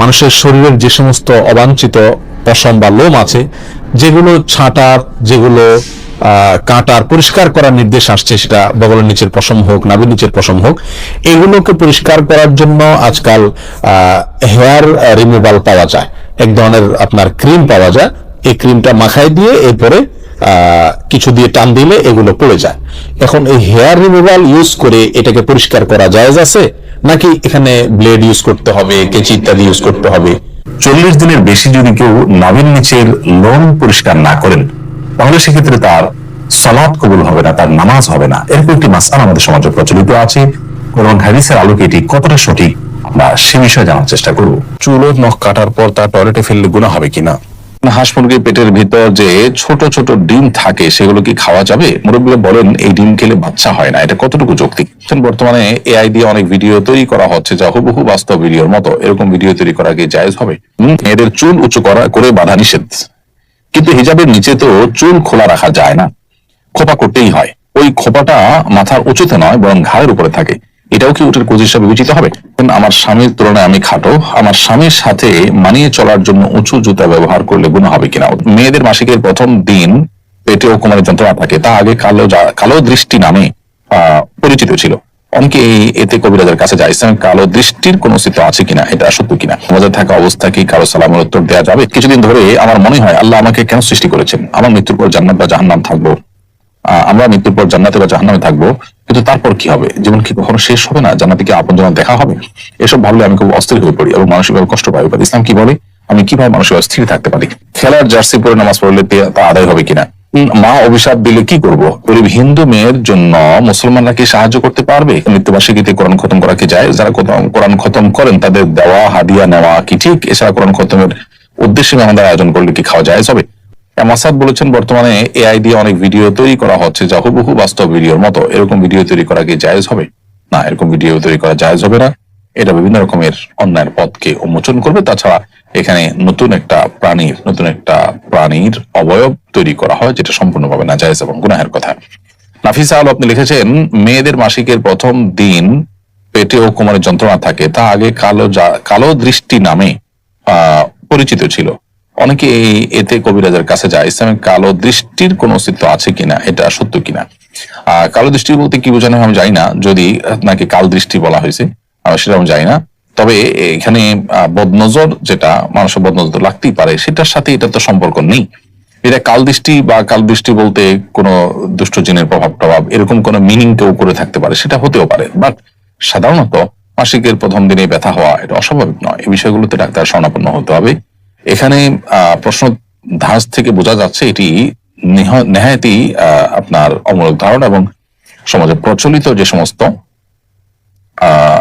মানুষের শরীরের যে সমস্ত অবাঞ্ছিত পশম বা লোম আছে, যেগুলো ছাঁটার, যেগুলো কাটার পরিষ্কার করার নির্দেশ আসছে, সেটা বগলের নিচের পশম হোক, নাভির নিচের পশম হোক, এগুলোকে পরিষ্কার করার জন্য আজকাল হেয়ার রিমুভাল পাওয়া যায়। এক ধরনের আপনার ক্রিম পাওয়া যায়। এই ক্রিমটা মাখায় দিয়ে এরপরে কিছু দিয়ে টান দিলে এগুলো পড়ে যায়। এখন এই হেয়ার রিমুভাল ইউজ করে এটাকে পরিষ্কার করা জায়েজ আছে? নাকি এখানে ব্লেড ইউজ করতে হবে, কেচি ইত্যাদি ইউজ করতে হবে? চল্লিশ দিনের বেশি যদি কেউ নাভির নিচের লোম পরিষ্কার না করেন, তাহলে সেক্ষেত্রে তার সলাৎ কবুল হবে না, তার নামাজ হবে না। এরকম একটি মাসাল আমাদের সমাজে প্রচলিত আছে। এবং হাদিসের আলোকে এটি কতটা সঠিক, আমরা সে বিষয়ে জানার চেষ্টা করব। চুল নখ কাটার পর তার টয়লেটে ফেললে গুণা হবে কিনা? হাঁস মুরগির পেটের ভিতর যে ছোট ছোট ডিম থাকে, সেগুলো কি খাওয়া যাবে? মুরব্বীরা বলেন, এই ডিম খেলে বাচ্চা হয় না। এটা কতটুকু যৌক্তিক? বর্তমানে এআই দিয়ে অনেক ভিডিও তৈরি করা হচ্ছে যা হুবহু বাস্তব ভিডিওর মতো। এরকম ভিডিও তৈরি করা কি জায়েজ হবে? মেয়েদের চুল উঁচু করা, করে বাধা নিষেধ। কিন্তু হিজাবের নিচে তো চুল খোলা রাখা যায় না। খোপা করতেই হয়। ওই খোপাটা মাথার উঁচুতে নয়, বরং ঘাড়ের উপরে থাকে। এটাও কি উটের কোজ হিসাবে বিবেচিত হবে? আমার স্বামীর তুলনায় আমি খাটো। আমার স্বামীর সাথে মানিয়ে চলার জন্য উঁচু জুতা ব্যবহার করলে গুণ হবে কিনা? মেয়েদের মাসিকের প্রথম দিন পেটে ও কোমরে যন্ত্রণা থাকে। তা আগে কালো কালো দৃষ্টি নামে পরিচিত ছিল। অনেকে এই এতে কবিরাজের কাছে যায় কালো দৃষ্টির কোন অস্তিত্ব আছে কিনা? এটা সত্য কিনা? আমাদের থাকা অবস্থা কি কারও সালামের উত্তর দেওয়া যাবে? কিছুদিন ধরে আমার মনে হয় আল্লাহ আমাকে কেন সৃষ্টি করেছেন? আমার মৃত্যুর পর জান্নাত বা জাহান্নাম থাকব? আমরা মৃত্যুর পর জান্নাতে বা জাহান্নামে থাকব? কিন্তু তারপর কি হবে? জীবন কি কখনো শেষ হবে না? জান্নাতে কি আপন জন দেখা হবে? এসব ভাবলে আমি খুব অস্থির হয়ে পড়ি এবং মানসিকভাবে কষ্ট পাই। এবার ইসলাম কি বলে? আমি কীভাবে মানসিকভাবে অস্থির থাকতে পারি? খেলার জার্সি পরে নামাজ পড়লে তা আদায় হবে কিনা? মা অভিশাপ দিলে কি করব? গরিব হিন্দু মেয়ের জন্য মুসলমানরা কি সাহায্য করতে পারবে? মৃত্যুবার্ষিকীতে কোরআন খতম করা কি যায়? যারা কোরআন- খতম করেন, তাদের দেওয়া, হাদিয়া নেওয়া কি ঠিক? এছাড়া কোরআন খতমের উদ্দেশ্যে মেহমানদার আয়োজন করলে কি খাওয়া যায়? হবে মাসাদ বলেছেন, বর্তমানে এআই দিয়ে অনেক ভিডিও তৈরি করা হচ্ছে যা হুবহু বাস্তব ভিডিওর মতো। এরকম ভিডিও তৈরি করা কি জায়েজ হবে? না, এরকম ভিডিও তৈরি করা জায়েজ হবে না। এটা বিভিন্ন রকমের অন্যায়ের পথকে উন্মোচন করবে। তাছাড়া এখানে নতুন একটা প্রাণীর, নতুন একটা প্রাণীর অবয়ব তৈরি করা হয়, যেটা সম্পূর্ণভাবে না জায়েজ এবং গুনাহের কথা। নাফিসা আল আপনি লিখেছেন, মেয়েদের মাসিকের প্রথম দিন পেটে ও কোমরের যন্ত্রণা থাকে। তা আগে কালো কালো দৃষ্টি নামে পরিচিত ছিল। অনেকে এই এতে কবিরাজের কাছে যায় ইসলামে কালো দৃষ্টির কোন অস্তিত্ব আছে কিনা, এটা সত্য কিনা? আহ কালো দৃষ্টি বলতে কি বোঝানো আমি জানি না, যদি নাকি কাল দৃষ্টি বলা হয়েছে, আমি সেটা আমি জানি না। তবে এখানে বদনজর যেটা, মানুষের বদনজর লাগতেই পারে, সেটার সাথে এটা তো সম্পর্ক নেই। এটা কাল দৃষ্টি বা কাল দৃষ্টি বলতে কোনো দুষ্ট জিনের প্রভাব প্রভাব এরকম কোনো মিনিং কেউ করে থাকতে পারে, সেটা হতেও পারে। বাট সাধারণত মাসিকের প্রথম দিনে ব্যথা হওয়া, এটা অস্বাভাবিক নয়। এই বিষয়গুলোতে ডাক্তার স্বর্ণাপন্ন হতে হবে। এখানে প্রশ্ন ধাঁচ থেকে বোঝা যাচ্ছে এটি নেহ- নেহায়েতই আহ, আপনার অমূলক ধারণা এবং সমাজে প্রচলিত যে সমস্ত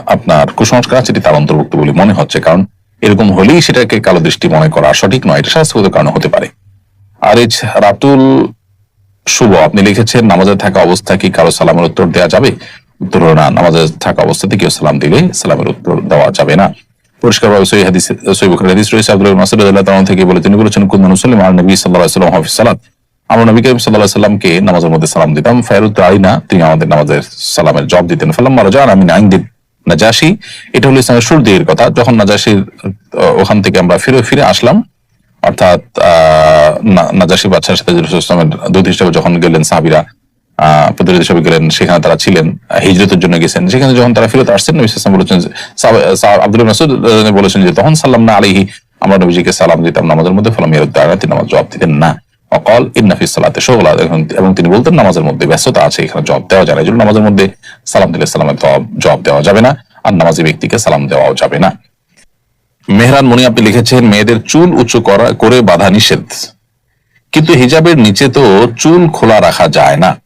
আপনার কুসংস্কার আছে এটি তার অন্তর্ভুক্ত বলে মনে হচ্ছে। কারণ এরকম হলেই সেটাকে কালো দৃষ্টি মনে করা সঠিক নয় এটা স্বাস্থ্যগত কারণে হতে পারে। আর এই রাতুল শুভ আপনি লিখেছেন নামাজে থাকা অবস্থা কি কারও সালামের উত্তর দেওয়া যাবে? উত্তর না নামাজে থাকা অবস্থাতে কেউ সালাম দিলে সালামের উত্তর দেওয়া যাবে না। পরিষ্কারভাবে সহি হাদিস, সহি বুখারী হাদিস রয়েছে। আব্দুল মাসুদ রাদিয়াল্লাহু থেকে বলে, তিনি বলেছেন নবী সাল্লাল্লাহু আলাইহি আমরা নবী করিম সাল্লাল্লাহু আলাইহি সাল্লামকে নামাজের মধ্যে সালাম দিতাম। ফায়রুত তিনি আমাদের নামাজের সালামের জবাব দিতেন। মারাজান আমি নাজাসি এটা হলো ইসলামের কথা। যখন নাজাসির ওখান থেকে আমরা ফিরে ফিরে আসলাম, অর্থাৎ নাজাসি বাদশার সাথে দূত হিসেবে যখন গেলেন সাহাবীরা আহ প্রতিনিধি হিসেবে গেলেন, সেখানে তারা ছিলেন হিজরতের জন্য গেছেন। সেখানে যখন তারা ফেরত আসছেন, নবী ওয়াসাল্লাম বলেছেন সাহাবা- সাহাবা আব্দুল মাসুদ বলেছেন যে, তখন সাল্লাম না আলাইহি, আমরা নবীজিকে সালাম দিতাম নামাজের মধ্যে ফলাম ইয়ারুদ্দানা তিনি নামাজ জবাব দিতেন না। অকল সালাতে এবং তিনি বলতেন, নামাজের মধ্যে ব্যস্ততা আছে, এখানে জবাব দেওয়া যায় না। এই জন্য নামাজের মধ্যে সালাম দিলে সালামের জবাব দেওয়া যাবে না, আর নামাজি ব্যক্তিকে সালাম দেওয়াও যাবে না। মেহরান মনি আপনি লিখেছেন, মেয়েদের চুল উঁচু করা করে বাধা নিষেধ। কিন্তু হিজাবের নিচে তো চুল খোলা রাখা যায় না।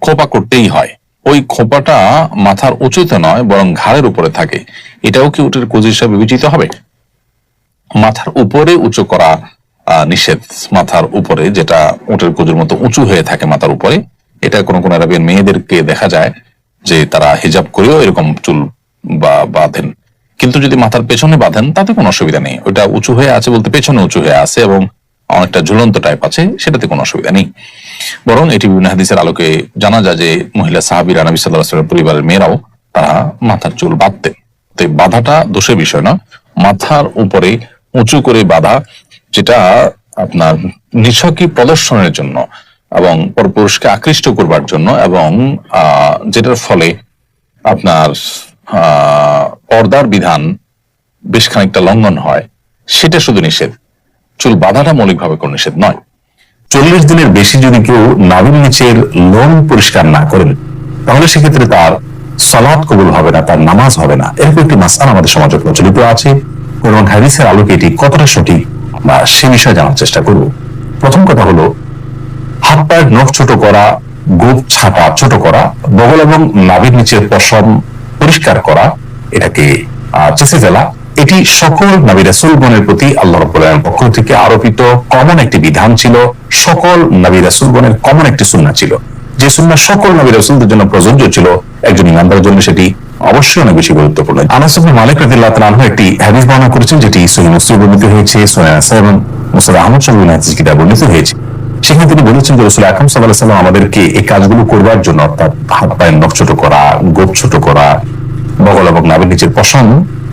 খোপা করতেই হয়। ওই খোপাটা মাথার উঁচুতে নয়, বরং ঘাড়ের উপরে থাকে। এটাও কি উটের কোজ হিসাবে বিবেচিত হবে? মাথার উপরে উঁচু করা নিষেধ। মাথার উপরে যেটা উটের কোজের মতো উঁচু হয়ে থাকে মাথার উপরে, এটা কোনো কোনো আরবিয়ান মেয়েদেরকে দেখা যায় যে তারা হিজাব করেও এরকম চুল বা, বাঁধেন। কিন্তু যদি মাথার পেছনে বাঁধেন, তাতে কোনো অসুবিধা নেই। ওটা উঁচু হয়ে আছে বলতে পেছনে উঁচু হয়ে আছে এবং অনেকটা ঝুলন্ত টাইপ আছে, সেটাতে কোনো অসুবিধা নেই। বরং এটি বিভিন্ন হাদিসের আলোকে জানা যায় যে মহিলা সাহাবিরা নবী সাল্লাহ পরিবারের মেয়েরাও তারা মাথার চুল বাঁধতেন। তো এই বাধাটা দোষের বিষয় না, মাথার উপরে উঁচু করে বাঁধা, যেটা আপনার নিছকই প্রদর্শনের জন্য এবং পরপুরুষকে আকৃষ্ট করবার জন্য এবং যেটার ফলে আপনার পর্দার বিধান বেশ খানিকটা লঙ্ঘন হয়, সেটা শুধু নিষেধ। চুল বাঁধাটা মৌলিকভাবে কোনো নিষেধ নয়। চল্লিশ দিনের বেশি যদি কেউ নাভির নিচের লোম পরিষ্কার না করেন, তাহলে সেক্ষেত্রে তার সলাৎ কবুল হবে না, তার নামাজ হবে না। এরকম একটি মাসাল আমাদের সমাজে প্রচলিত আছে। এবং হাদিসের আলোকে এটি কতটা সঠিক বা সে বিষয়ে জানার চেষ্টা করব। প্রথম কথা হলো, হাত পায়ের নখ ছোট করা, গোপ ছাটা ছোট করা, বগল এবং নাভির নিচের পশম পরিষ্কার করা, এটাকে চেষে ফেলা এটি সকল নবী রাসূলগণের প্রতি আল্লাহ রাব্বুল আলামিনের পক্ষ থেকে আরোপিত কমন একটি বিধান ছিল, সকল নবী রাসূলগণের কমন একটি সুন্নাহ ছিল। যে সুন্নাহ সকল নবী রাসূলদের জন্য প্রযোজ্য ছিল, একজন ইমানদারের জন্য সেটি অবশ্যই অনেক বেশি গুরুত্বপূর্ণ। আনাস মালিক রাদিয়াল্লাহু তাআলা একটি হাদিস বর্ণনা করেছেন, যেটি সহিহ মুসলিম বর্ণিত হয়েছে সহিহ নাসাই এবং মুসনাদ আহমদ সাল্লাল্লাহু আলাইহি কিতাব বর্ণিত হয়েছে। সেখানে তিনি বলেছেন যে রসুল আকরম সাল্লাহ সাল্লাম আমাদেরকে এই কাজগুলো করবার জন্য অর্থাৎ হাত পায়ের নখ ছোট করা, গোপ ছোট করা, বগল এবং নাভের নিচের পশম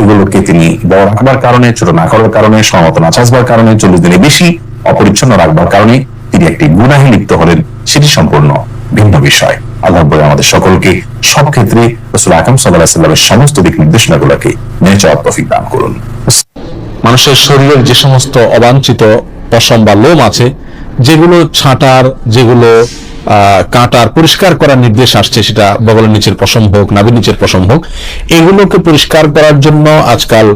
এগুলোকে তিনি বড় রাখবার কারণে, ছোট না করার কারণে সমত না চাষবার কারণে, চল্লিশ দিনে বেশি অপরিচ্ছন্ন রাখবার কারণে তিনি একটি গুনাহে লিপ্ত হলেন। সেটি সম্পূর্ণ ভিন্ন বিষয়। আল্লাহ বলে আমাদের সকলকে সব ক্ষেত্রে রসুল আকরম সাল্লাহ সাল্লামের সমস্ত দিক নির্দেশনাগুলোকে মেনে চলার তৌফিক দান করুন। মানুষের শরীরের যে সমস্ত অবাঞ্ছিত পশম বা লোম আছে, যেগুলো ছাঁটার, যেগুলো কাটার পরিষ্কার করার নির্দেশ আসছে, সেটা বগলের নিচের পশম হোক, নাভির নিচের পশম হোক, এগুলোকে পরিষ্কার করার জন্য আজকাল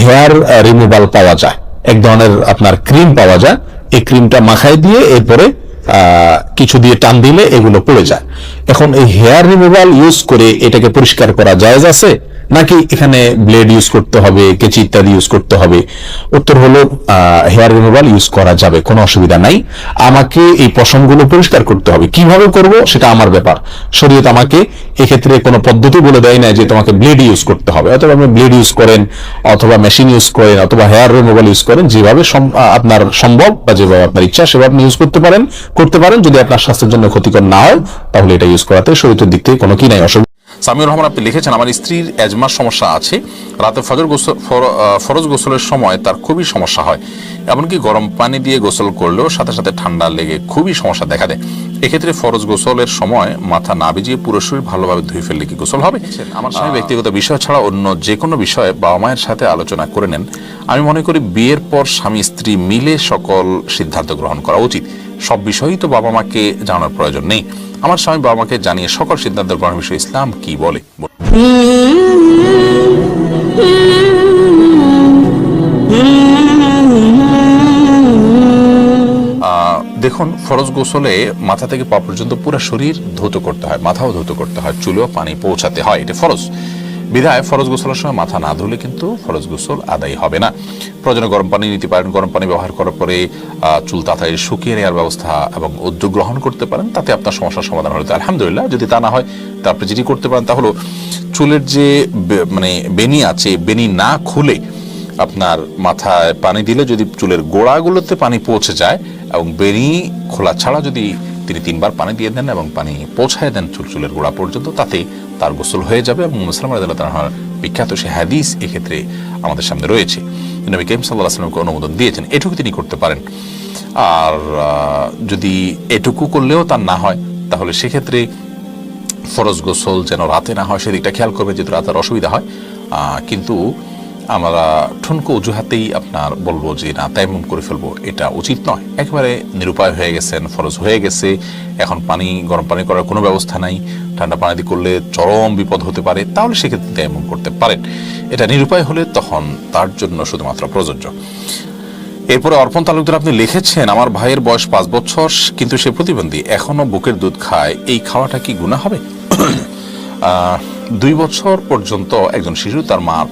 হেয়ার রিমুভাল পাওয়া যায়। এক ধরনের আপনার ক্রিম পাওয়া যায়। এই ক্রিমটা মাখায় দিয়ে এরপরে কিছু দিয়ে টান দিলে এগুলো পড়ে যায়। এখন এই হেয়ার রিমুভাল ইউজ করে এটাকে পরিষ্কার করা জায়েজ আছে? নাকি এখানে ব্লেড ইউজ করতে হবে, কেচি ইত্যাদি ইউজ করতে হবে? উত্তর হলো হেয়ার রিমুভাল ইউজ করা যাবে, কোনো অসুবিধা নাই। আমাকে এই পশমগুলো পরিষ্কার করতে হবে। কীভাবে করব সেটা আমার ব্যাপার। শরীয়ত আমাকে এক্ষেত্রে কোনো পদ্ধতি বলে দেয় না যে তোমাকে ব্লেড ইউজ করতে হবে। অথবা আপনি ব্লেড ইউজ করেন, অথবা মেশিন ইউজ করেন, অথবা হেয়ার রিমুভাল ইউজ করেন, যেভাবে আপনার সম্ভব বা যেভাবে আপনার ইচ্ছা, সেভাবে আপনি ইউজ করতে পারেন। করতে পারেন, যদি আপনার স্বাস্থ্যের জন্য ক্ষতিকর না হয়, তাহলে এটা ইউজ করাতে শরীরের দিক থেকে কোনো কি নাই, অসুবিধা সামিউর রহমান আপনি লিখেছেন আমার স্ত্রীর অ্যাজমার সমস্যা আছে। রাতে ফজর গোসল ফরজ গোসলের সময় তার খুবই সমস্যা হয়। এমনকি গরম পানি দিয়ে গোসল করলেও সাথে সাথে ঠান্ডা লেগে খুবই সমস্যা দেখা দেয়। এক্ষেত্রে ফরজ গোসলের সময় মাথা না ভিজিয়ে পুরো শরীর ভালোভাবে ধুয়ে ফেললে কি গোসল হবে? আমার স্বামী ব্যক্তিগত বিষয় ছাড়া অন্য যে কোনো বিষয়ে বাবা মায়ের সাথে আলোচনা করে নেন। আমি মনে করি বিয়ের পর স্বামী স্ত্রী মিলে সকল সিদ্ধান্ত গ্রহণ করা উচিত। সব বিষয়ই তো বাবা মাকে জানার প্রয়োজন নেই। আমার স্বামী বাবা মাকে জানিয়ে সকল সিদ্ধান্ত গ্রহণ বিষয়ে ইসলাম কি বলে? দেখুন, ফরজ গোসলে মাথা থেকে পা পর্যন্ত পুরো শরীর ধৌত করতে হয়, মাথাও ধৌত করতে হয়, চুলেও পানি পৌঁছাতে হয়, এটা ফরজ। বিধায় ফরজ গোসলের সময় মাথা না ধুলে কিন্তু ফরজ গোসল আদায় হবে না। প্রয়োজনে গরম পানি নিতে পারেন। গরম পানি ব্যবহার করার পরে চুল তাড়াতাড়ি শুকিয়ে নেওয়ার ব্যবস্থা এবং উদ্যোগ গ্রহণ করতে পারেন, তাতে আপনার সমস্যার সমাধান হলে আলহামদুলিল্লাহ, যদি তা না হয়, তা আপনি যেটি করতে পারেন তা হলো, চুলের যে মানে বেনি আছে বেনি না খুলে আপনার মাথায় পানি দিলে যদি চুলের গোড়াগুলোতে পানি পৌঁছে যায় এবং বেনি খোলা ছাড়া যদি তিনি তিনবার পানি দিয়ে দেন এবং পানি পৌঁছায় দেন চুল চুলের গোড়া পর্যন্ত, তাতে তার গোসল হয়ে যাবে এবং মুসলাম রাদিয়াল্লাহু তাআলার বিখ্যাত সে হাদিস এক্ষেত্রে আমাদের সামনে রয়েছে। নবী করিম সাল্লাল্লাহু আলাইহি ওয়াসাল্লামকে অনুমোদন দিয়েছেন, এটুকু তিনি করতে পারেন। আর যদি এটুকু করলেও তার না হয়, তাহলে সেক্ষেত্রে ফরজ গোসল যেন রাতে না হয়, সেদিকটা খেয়াল করবে যেহেতু রাতের অসুবিধা হয়। কিন্তু আমরা ঠুনকো অজুহাতেই আপনার বলব যে না তাইমুম করে ফেলব। এটা উচিত নয়। একেবারে নিরুপায় হয়ে গেছেন ফরজ হয়ে গেছে। এখন পানি গরম পানি করার কোনো ব্যবস্থা নাই। ঠান্ডা পানি করলে চরম বিপদ হতে পারে। তাহলে সেক্ষেত্রে তাইমুম করতে পারেন। এটা নিরুপায় হলে তখন তার জন্য শুধুমাত্র প্রযোজ্য। এরপরে অর্পণ তালুকদার আপনি লিখেছেন আমার ভাইয়ের বয়স পাঁচ বছর কিন্তু সে প্রতিবন্ধী। এখনও বুকের দুধ খায়। এই খাওয়াটা কি গুণা হবে? দুই বছর পর্যন্ত একজন শিশু তার আহ,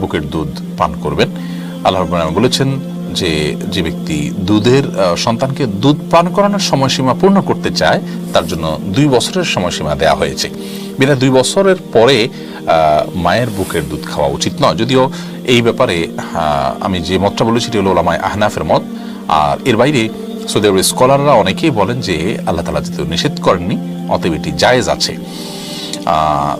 বুকের দুধ পান করবেন। আল্লাহ রাব্বুল বলেছেন যে যে ব্যক্তি দুধের সন্তানকে দুধ পান করানোর সময়সীমা পূর্ণ করতে চায়, তার জন্য দুই বছরের সময়সীমা দেয়া হয়েছে। বিনা দুই বছরের পরে মায়ের বুকের দুধ খাওয়া উচিত নয়। যদিও এই ব্যাপারে আমি যে মতটা বলেছি, সেটি হলো ওলামায় আহনাফের মত। আর এর বাইরে সৌদি আরবের স্কলাররা অনেকেই বলেন যে, আল্লাহ তালা যেহেতু নিষেধ করেননি, অতএব এটি জায়েজ আছে।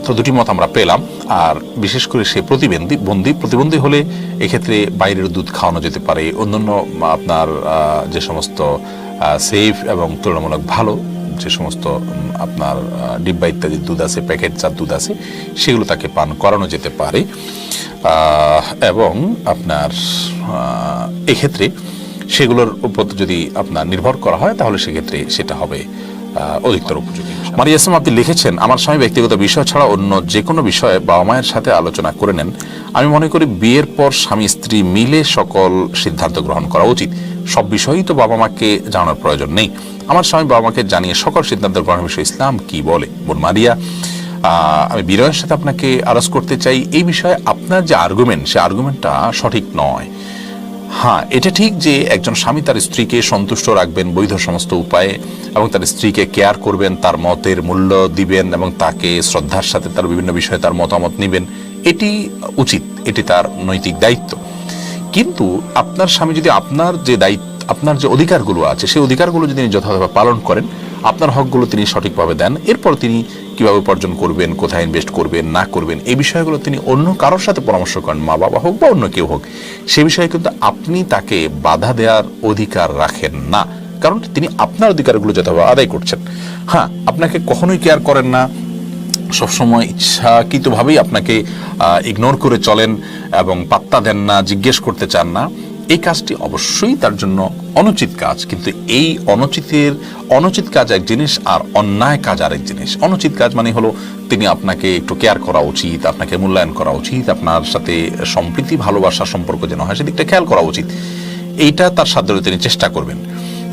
তো দুটি মত আমরা পেলাম। আর বিশেষ করে সে প্রতিবন্ধী বন্দী প্রতিবন্ধী হলে এক্ষেত্রে বাইরের দুধ খাওয়ানো যেতে পারে। অন্যান্য, আপনার যে সমস্ত সেফ এবং তুলনামূলক ভালো যে সমস্ত আপনার ডিব্বা ইত্যাদি দুধ আছে প্যাকেট প্যাকেটজাত দুধ আছে, সেগুলো তাকে পান করানো যেতে পারে। এবং আপনার এক্ষেত্রে সেগুলোর উপর যদি আপনার নির্ভর করা হয়, তাহলে সেক্ষেত্রে সেটা হবে অধিকতর উপযোগী। মারিয়া ইসলাম, আপনি লিখেছেন, আমার স্বামী ব্যক্তিগত বিষয় ছাড়া অন্য যে কোনো বিষয়ে বাবা মায়ের সাথে আলোচনা করে নেন। আমি মনে করি বিয়ের পর স্বামী স্ত্রী মিলে সকল সিদ্ধান্ত গ্রহণ করা উচিত। সব বিষয়ই তো বাবা মাকে জানানোর প্রয়োজন নেই। আমার স্বামী বাবা মাকে জানিয়ে সকল সিদ্ধান্ত গ্রহণের বিষয়ে ইসলাম কি বলে? বোন মারিয়া আমি বিনয়ের সাথে আপনাকে আরজ করতে চাই। এই বিষয়ে আপনার যে আর্গুমেন্ট সে আর্গুমেন্টটা সঠিক নয়। হ্যাঁ এটা ঠিক যে একজন স্বামী তার স্ত্রীকে সন্তুষ্ট রাখবেন বৈধ সমস্ত উপায়ে এবং তার স্ত্রীকে কেয়ার করবেন, তার মতের মূল্য দিবেন এবং তাকে শ্রদ্ধার সাথে তার বিভিন্ন বিষয়ে তার মতামত নেবেন। এটি উচিত, এটি তার নৈতিক দায়িত্ব। কিন্তু আপনার স্বামী যদি আপনার যে দায়িত্ব, আপনার যে অধিকারগুলো আছে, সেই অধিকারগুলো যদি যথাযথভাবে পালন করেন আপনার হকগুলো তিনি সঠিকভাবে দেন। এরপর তিনি কীভাবে উপার্জন করবেন, কোথায় ইনভেস্ট করবেন, না করবেন, এই বিষয়গুলো তিনি অন্য কারোর সাথে পরামর্শ করেন, মা বাবা হোক বা অন্য কেউ হোক। সে বিষয়ে কিন্তু আপনি তাকে বাধা দেওয়ার অধিকার রাখেন না। কারণ তিনি আপনার অধিকারগুলো যথাভাবে আদায় করছেন। হ্যাঁ আপনাকে কখনোই কেয়ার করেন না। সবসময় ইচ্ছাকৃতভাবেই আপনাকে ইগনোর করে চলেন এবং পাত্তা দেন না, জিজ্ঞেস করতে চান না। এই কাজটি অবশ্যই তার জন্য অনুচিত কাজ, কিন্তু এই অনুচিতের, অনুচিত কাজ এক জিনিস আর অন্যায় কাজ আরেক জিনিস। অনুচিত কাজ মানে হলো তিনি আপনাকে একটু কেয়ার করা উচিত, আপনাকে মূল্যায়ন করা উচিত, আপনার সাথে সম্প্রীতি, ভালোবাসা সম্পর্ক যেন হয় সেদিকটা খেয়াল করা উচিত। এইটা তার সাধ্য তিনি চেষ্টা করবেন।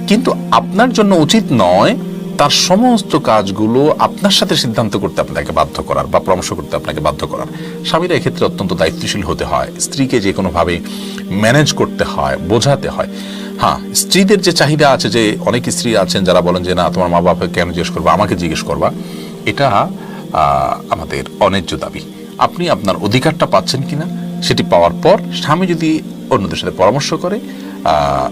কিন্তু আপনার জন্য উচিত নয় তার সমস্ত কাজগুলো আপনার সাথে সিদ্ধান্ত করতে আপনাকে বাধ্য করার বা পরামর্শ করতে আপনাকে বাধ্য করার। স্বামীরা এক্ষেত্রে অত্যন্ত দায়িত্বশীল হতে হয়, স্ত্রীকে যে কোনোভাবে ম্যানেজ করতে হয়, বোঝাতে হয়। হ্যাঁ স্ত্রীদের যে চাহিদা আছে যে অনেক স্ত্রী আছেন যারা বলেন যে, না, তোমার মা বাবাকে কেন জিজ্ঞেস করবা? আমাকে জিজ্ঞেস করবা। এটা আমাদের অন্যায্য দাবি। আপনি আপনার অধিকারটা পাচ্ছেন কিনা সেটি পাওয়ার পর স্বামী যদি অন্যদের সাথে পরামর্শ করে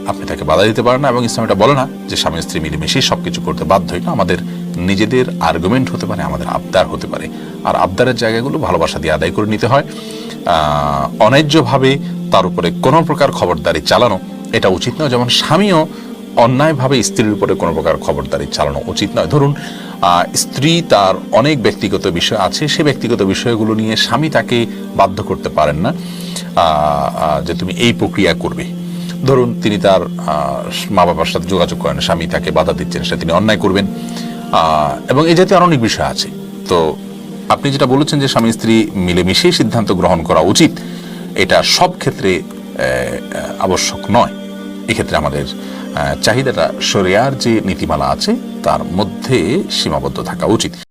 আপনি তাকে বাধা দিতে পারেন না এবং ইসলাম এটা বলে না যে স্বামী স্ত্রী মিলেমিশেই সব কিছু করতে বাধ্য না। আমাদের নিজেদের আর্গুমেন্ট হতে পারে, আমাদের আবদার হতে পারে। আর আবদারের জায়গাগুলো ভালোবাসা দিয়ে আদায় করে নিতে হয়। অন্যায্যভাবে তার উপরে কোনো প্রকার খবরদারি চালানো এটা উচিত নয়। যেমন স্বামীও অন্যায়ভাবে স্ত্রীর উপরে কোনো প্রকার খবরদারি চালানো উচিত নয়। ধরুন স্ত্রী তার অনেক ব্যক্তিগত বিষয় আছে, সে ব্যক্তিগত বিষয়গুলো নিয়ে স্বামী তাকে বাধ্য করতে পারেন না যে তুমি এই প্রক্রিয়া করবে। ধরুন তিনি তার মা বাবার সাথে যোগাযোগ করেন, স্বামী তাকে বাধা দিচ্ছেন, সেটা তিনি অন্যায় করবেন। এবং এই জাতীয় অনেক বিষয় আছে। তো আপনি যেটা বলেছেন যে স্বামী স্ত্রী মিলেমিশেই সিদ্ধান্ত গ্রহণ করা উচিত, এটা সব ক্ষেত্রে আবশ্যক নয়। এক্ষেত্রে আমাদের চাহিদাটা শরিয়ার যে নীতিমালা আছে, তার মধ্যে সীমাবদ্ধ থাকা উচিত।